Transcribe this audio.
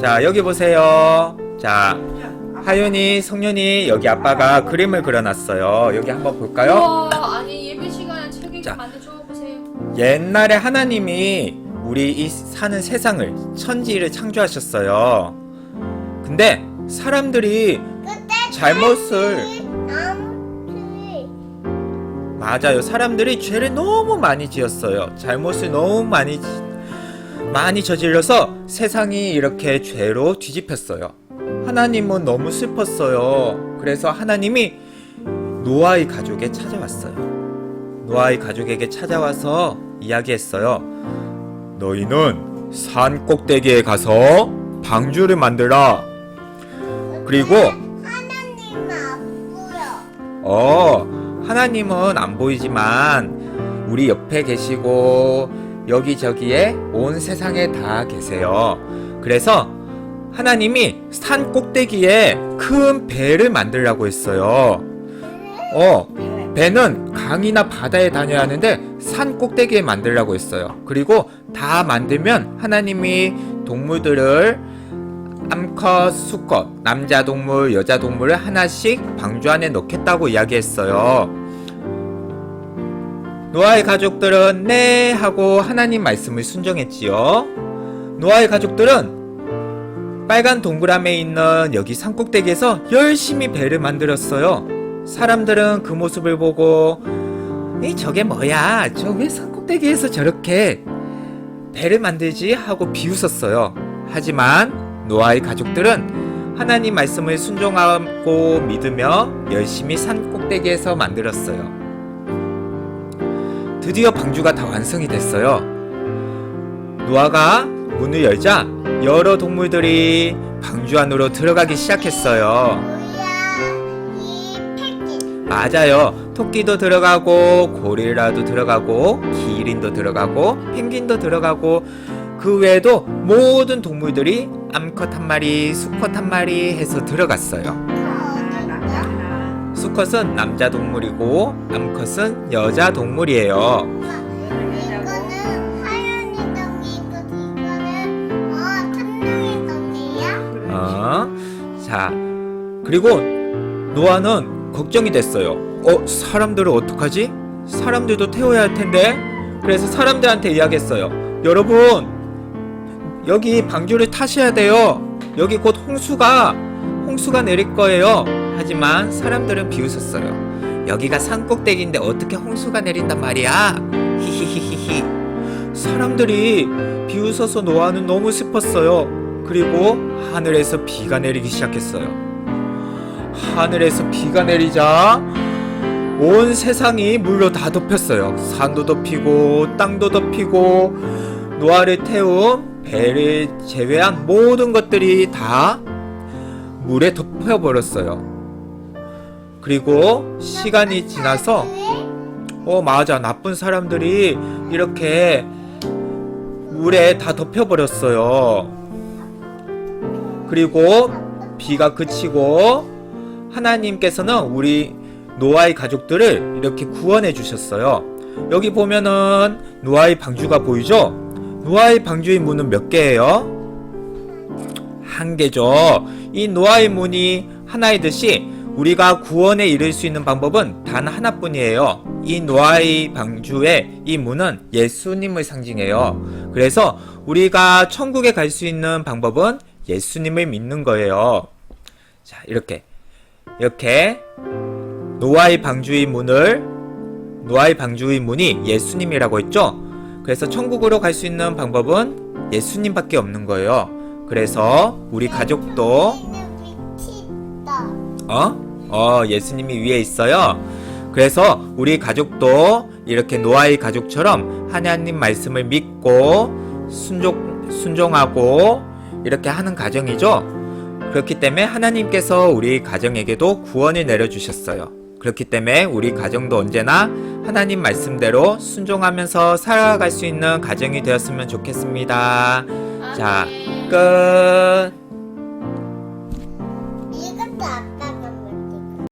자, 여기 보세요. 자, 하윤이, 성윤이 여기 아빠가 그림을 그려놨어요. 여기 한번 볼까요? 우와, 아니 예배 시간에 책. 읽기 만든 줘 보세요. 옛날에 하나님이 우리 이 사는 세상을 천지를 창조하셨어요. 근데 사람들이 잘못을 맞아요. 사람들이 죄를 너무 많이 지었어요. 잘못을 너무 많이 지- 많이 저질러서 세상이 이렇게 죄로 뒤집혔어요. 하나님은 너무 슬펐어요. 그래서 하나님이 노아의 가족에 찾아왔어요. 노아의 가족에게 찾아와서 이야기했어요. 너희는 산 꼭대기에 가서 방주를 만들라. 그리고 하나님 안 보여. 어, 하나님은 안 보이지만 우리 옆에 계시고 여기저기에 온 세상에 다 계세요. 그래서 하나님이 산 꼭대기에 큰 배를 만들라고 했어요. 어, 배는 강이나 바다에 다녀야 하는데 산 꼭대기에 만들라고 했어요. 그리고 다 만들면 하나님이 동물들을 암컷, 수컷, 남자 동물, 여자 동물을 하나씩 방주 안에 넣겠다고 이야기했어요. 노아의 가족들은 네 하고 하나님 말씀을 순종했지요. 노아의 가족들은 빨간 동그라미에 있는 여기 산꼭대기에서 열심히 배를 만들었어요. 사람들은 그 모습을 보고 이 저게 뭐야? 저 왜 산꼭대기에서 저렇게 배를 만들지? 하고 비웃었어요. 하지만 노아의 가족들은 하나님 말씀을 순종하고 믿으며 열심히 산 꼭대기에서 만들었어요. 드디어 방주가 다 완성이 됐어요. 노아가 문을 열자 여러 동물들이 방주 안으로 들어가기 시작했어요. 맞아요. 토끼도 들어가고 고릴라도 들어가고 기린도 들어가고 펭귄도 들어가고 그 외에도 모든 동물들이 암컷 한 마리, 수컷 한 마리 해서 들어갔어요. 수컷은 남자 동물이고 암컷은 여자 동물이에요. 이거는 하얀 이 동이고 이거는 어 동이야. 어? 자, 그리고 노아는 걱정이 됐어요. 어, 사람들은 어떡하지? 사람들도 태워야 할 텐데. 그래서 사람들한테 이야기했어요. 여러분, 여기 방주를 타셔야 돼요. 여기 곧 홍수가 홍수가 내릴 거예요. 하지만 사람들은 비웃었어요. 여기가 산꼭대기인데 어떻게 홍수가 내린단 말이야? 히히히히히. 사람들이 비웃어서 노아는 너무 슬펐어요. 그리고 하늘에서 비가 내리기 시작했어요. 하늘에서 비가 내리자 온 세상이 물로 다 덮였어요. 산도 덮이고 땅도 덮이고 노아를 태운 배를 제외한 모든 것들이 다 물에 덮여버렸어요. 그리고 시간이 지나서 어 맞아 나쁜 사람들이 이렇게 물에 다 덮여버렸어요. 그리고 비가 그치고 하나님께서는 우리 노아의 가족들을 이렇게 구원해 주셨어요. 여기 보면은 노아의 방주가 보이죠? 노아의 방주의 문은 몇 개예요? 한 개죠. 이 노아의 문이 하나이듯이 우리가 구원에 이를 수 있는 방법은 단 하나뿐이에요. 이 노아의 방주의 이 문은 예수님을 상징해요. 그래서 우리가 천국에 갈 수 있는 방법은 예수님을 믿는 거예요. 자, 이렇게. 이렇게 노아의 방주의 문을 노아의 방주의 문이 예수님이라고 했죠. 그래서 천국으로 갈 수 있는 방법은 예수님밖에 없는 거예요. 그래서 우리 가족도. 어? 어, 예수님이 위에 있어요. 그래서 우리 가족도 이렇게 노아의 가족처럼 하나님 말씀을 믿고 순종, 순종하고 이렇게 하는 가정이죠. 그렇기 때문에 하나님께서 우리 가정에게도 구원을 내려주셨어요. 그렇기 때문에 우리 가정도 언제나 하나님 말씀대로 순종하면서 살아갈 수 있는 가정이 되었으면 좋겠습니다. 자, 끝.